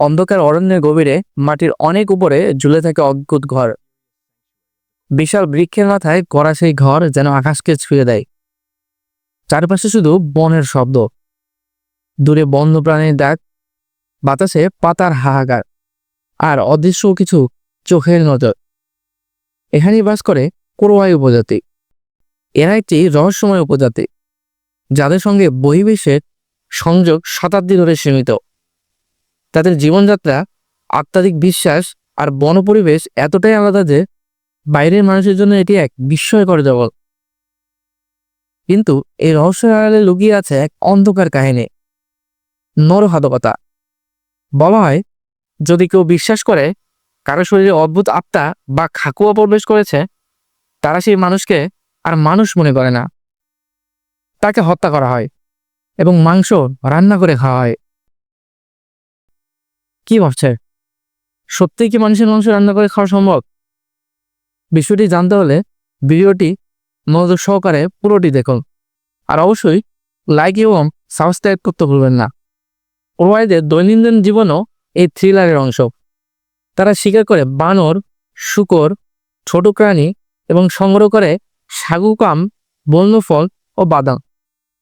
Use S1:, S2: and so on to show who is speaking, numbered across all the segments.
S1: অন্ধকার অরণ্যের গভীরে মাটির অনেক উপরে ঝুলে থাকে অদ্ভুত ঘর। বিশাল বৃক্ষের মাথায় করা সেই ঘর যেন আকাশকে ছুঁয়ে দেয়। চারপাশে শুধু বনের শব্দ। দূরে বন্য প্রাণীর ডাক, বাতাসে পাতার হাহাকার, আর অদৃশ্য কিছু চোখের নজর। এখানেই বাস করে কোরোয়াই উপজাতি। এরা একটি রহস্যময় উপজাতি, যাদের সঙ্গে বহির্বিশ্বের সংযোগ শতাব্দী ধরে সীমিত। তাদের জীবনযাত্রা, আত্মাধিক বিশ্বাস আর বনপরিবেশ এতটাই আলাদা যে বাইরের মানুষের জন্য এটি এক বিস্ময়কর জগৎ। কিন্তু এই রহস্যের আড়ালে লুকিয়ে আছে এক অন্ধকার কাহিনী। নরহাদকতা। বলা হয়, যদি কেউ বিশ্বাস করে, কারও শরীরে অদ্ভুত আত্মা বা খাকুয়া প্রবেশ করেছে, তারা সেই মানুষকে আর মানুষ মনে করে না। তাকে হত্যা করা হয় এবং মাংস রান্না করে খাওয়া হয়। কি ভাবছে? সত্যিই কি মানুষের মাংস রান্না করে খাওয়া সম্ভব? বিষয়টি জানতে হলে ভিডিওটি মনোযোগ সহকারে পুরোটি দেখুন। আর অবশ্যই লাইক এবং সাবস্ক্রাইব করতে ভুলবেন না। ওয়াইদের দৈনন্দিন জীবনও এই থ্রিলারের অংশ। তারা শিকার করে বানর, শুকর, ছোট প্রাণী এবং সংগ্রহ করে সাগুকাম বন্যফল ও বাদাম।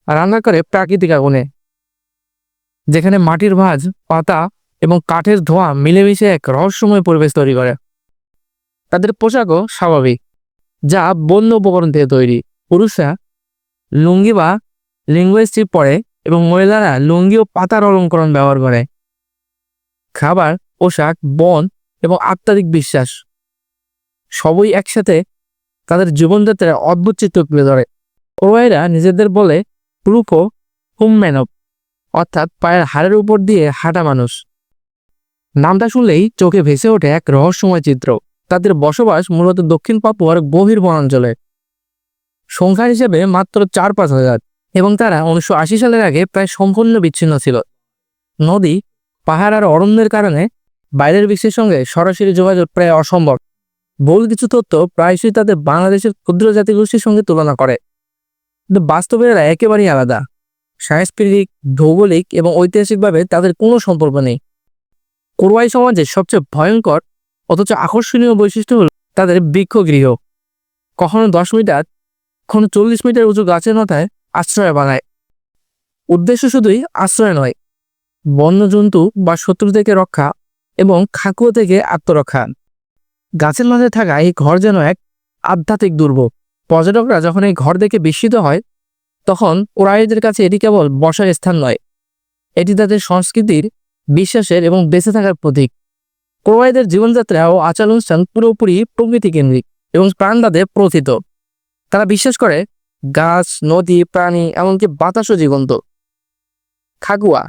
S1: রান্না করে প্রাকৃতিক আগুনে। যেখানে মাটির ভাঁজ, পাতা এবং কাঠের ধোঁয়া মিলেমিশে এক রহস্যময় পরিবেশ তৈরি করে। তাদের পোশাকও স্বাভাবিক, যা বন্য উপকরণ থেকে তৈরি। পুরুষরা লুঙ্গি বা লিঙ্গুয়েস্ট্রি পরে এবং মহিলারা লুঙ্গি ও পাতার অলঙ্করণ ব্যবহার করে। খাবার, পোশাক, বন এবং আত্মাধিক বিশ্বাস সবই একসাথে তাদের জীবনযাত্রায় অদ্ভুত চিত্র তুলে ধরে। ওরাইরা নিজেদের বলে প্রুফো হুমম্যানব অর্থাৎ পায়ের হাড়ের উপর দিয়ে হাঁটা মানুষ। নামটা শুনলেই চোখে ভেসে ওঠে এক রহস্যময় চিত্র। তাদের বসবাস মূলত দক্ষিণ পাপুয়ার গভীর বনাঞ্চলে। সংখ্যা হিসেবে মাত্র চার পাঁচ হাজার, এবং তারা উনিশশো আশি সালের আগে প্রায় সম্পূর্ণ বিচ্ছিন্ন ছিল। নদী, পাহাড় আর অরণ্যের কারণে বাইরের বিশ্বের সঙ্গে সরাসরি যোগাযোগ প্রায় অসম্ভব। ভুল কিছু তথ্য প্রায়শই তাদের বাংলাদেশের ক্ষুদ্র জাতিগোষ্ঠীর সঙ্গে তুলনা করে। কিন্তু বাস্তবে এরা একেবারেই আলাদা। সাংস্কৃতিক, ভৌগোলিক এবং ঐতিহাসিকভাবে তাদের কোনো সম্পর্ক নেই। কোরওয়াই সমাজের সবচেয়ে ভয়ঙ্কর অথচ আকর্ষণীয় বৈশিষ্ট্য হল তাদের বৃক্ষগৃহ কখনো দশ মিটার, কখনো চল্লিশ মিটার উঁচু গাছের মাথায় আশ্রয় বানায়। উদ্দেশ্য শুধুই আশ্রয় নয়, বন্যজন্তু বা শত্রু থেকে রক্ষা এবং খাকুয়া থেকে আত্মরক্ষা। গাছের মাঝে থাকা এই ঘর যেন এক আধ্যাত্মিক দুর্ভোগ। পর্যটকরা যখন এই ঘর দেখে বিস্মিত হয়, তখন ওরাইদের কাছে এটি কেবল বসার স্থান নয়, এটি তাদের সংস্কৃতির বিশ্বাসের এবং বেঁচে থাকার প্রতীক। কোরওয়াইদের জীবনযাত্রা ও আচার অনুষ্ঠান পুরোপুরি প্রকৃতি কেন্দ্রিক এবং প্রাণদাদে প্রথিত। তারা বিশ্বাস করে, গাছ, নদী, প্রাণী, এমনকি বাতাসও জীবন্ত। খাগুয়া,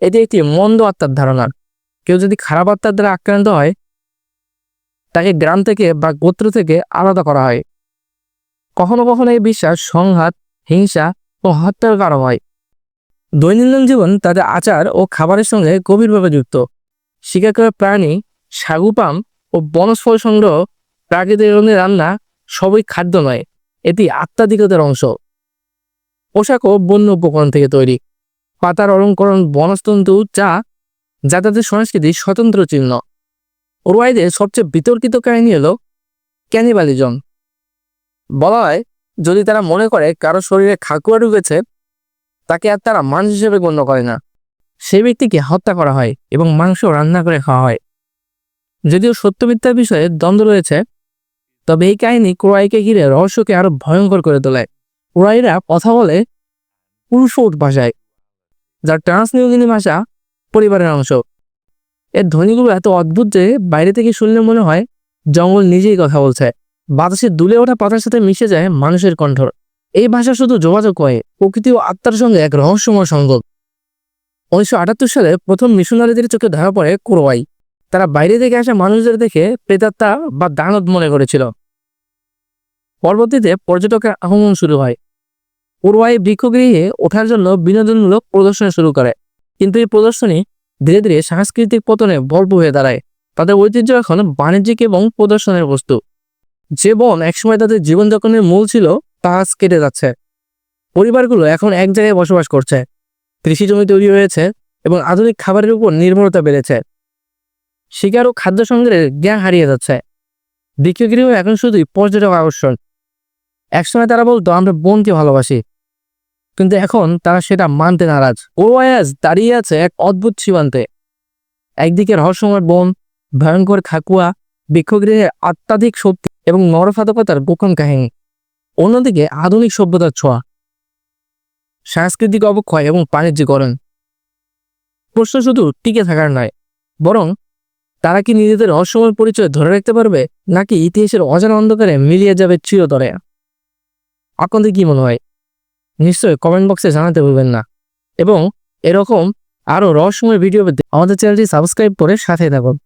S1: এটি একটি মন্দ আত্মার ধারণা। কেউ যদি খারাপ আত্মার দ্বারা আক্রান্ত হয়, তাকে গ্রাম থেকে বা গোত্র থেকে আলাদা করা হয়। কখনো কখনো এই বিশ্বাস সংঘাত, হিংসা ও হত্যার কারণ হয়। দৈনন্দিন জীবন তাদের আচার ও খাবারের সঙ্গে গভীরভাবে যুক্ত। শিকার করা প্রাণী, সাগুপাম ও বনস্ফল সংগ্রহ প্রাকৃতিক রঙের রান্না সবই খাদ্য নয়, এটি আত্মাধিকতার অংশ। পোশাকও বন্য উপকরণ থেকে তৈরি। পাতার অলঙ্করণ বনস্তন্তু চা যা তাদের সংস্কৃতির স্বতন্ত্র চিহ্ন। ওরওয়াইদের সবচেয়ে বিতর্কিত কাহিনী হলো ক্যানিবালিজম। বলা হয়, যদি তারা মনে করে কারও শরীরে খাকুয়া ঢুকেছে তাকে আর তারা মানুষ হিসেবে গণ্য করে না। সে ব্যক্তিকে হত্যা করা হয় এবং মাংস রান্না করে খাওয়া হয়। যদিও সত্যমিথ্যার বিষয়ে দ্বন্দ্ব রয়েছে, তবে এই কাহিনী ক্রোয়াইকে ঘিরে রহস্যকে আরও ভয়ঙ্কর করে তোলে। ক্রোয়াইরা কথা বলে পুরুষৌট ভাষায় যার ট্রান্সনিউগিনি ভাষা পরিবারের অংশ। এর ধ্বনিগুলো এত অদ্ভুত যে বাইরে থেকে শুনলে মনে হয় জঙ্গল নিজেই কথা বলছে। বাতাসে দুলে ওঠা পাতার সাথে মিশে যায় মানুষের কণ্ঠর। এই ভাষা শুধু যোগাযোগ করে প্রকৃতি ও আত্মার সঙ্গে এক রহস্যময় সংযোগ। উনিশশো আটাত্তর সালে প্রথম মিশনারিদের চোখে ধরা পড়ে কোরওয়াই তারা বাইরে থেকে আসা মানুষদের দেখে প্রেতাত্মা বা দানব মনে করেছিল। পরবর্তীতে পর্যটকের আগমন শুরু হয়। কোরওয়াই বৃক্ষগৃহে ওঠার জন্য বিনোদনমূলক প্রদর্শনী শুরু করে। কিন্তু এই প্রদর্শনী ধীরে ধীরে সাংস্কৃতিক পতনে বল্প হয়ে দাঁড়ায়। তাদের ঐতিহ্য এখন বাণিজ্যিক এবং প্রদর্শনের বস্তু। যে বন একসময় তাদের জীবনযাপনের মূল ছিল, তা কেটে যাচ্ছে। পরিবারগুলো এখন এক জায়গায় বসবাস করছে। কৃষি জমি তৈরি হয়েছে এবং আধুনিক খাবারের উপর নির্ভরতা বেড়েছে। শিকার ও খাদ্য সংগ্রহের জ্ঞান হারিয়ে যাচ্ছে। বিক্রয়গৃহ এখন শুধুই পর্যটক আকর্ষণ। একসময় তারা বলতো, আমরা বোনকে ভালোবাসি। কিন্তু এখন তারা সেটা মানতে নারাজ। ও আয়াজ দাঁড়িয়ে আছে এক অদ্ভুত সীমান্তে। একদিকে রহস্যময় বন, ভয়ঙ্কর খাকুয়া, বৃক্ষগৃহে অত্যাধিক শক্তি এবং নরফাতকতার গোপন কাহিনী। অন্যদিকে আধুনিক সভ্যতার ছোঁয়া। সাংস্কৃতিক অবক্ষয় এবং বাণিজ্যিকরণ প্রশ্ন শুধু টিকে থাকার নয়, বরং তারা কি নিজেদের রহস্যময় পরিচয় ধরে রাখতে পারবে, নাকি ইতিহাসের অজানা অন্ধকারে মিলিয়ে যাবে চিরতরে? আপনাদের কি মনে হয়? নিশ্চয়ই কমেন্ট বক্সে জানাতে ভুলবেন না। এবং এরকম আরও রহস্যময় ভিডিও পেতে আমাদের চ্যানেলটি সাবস্ক্রাইব করে সাথে থাকুন।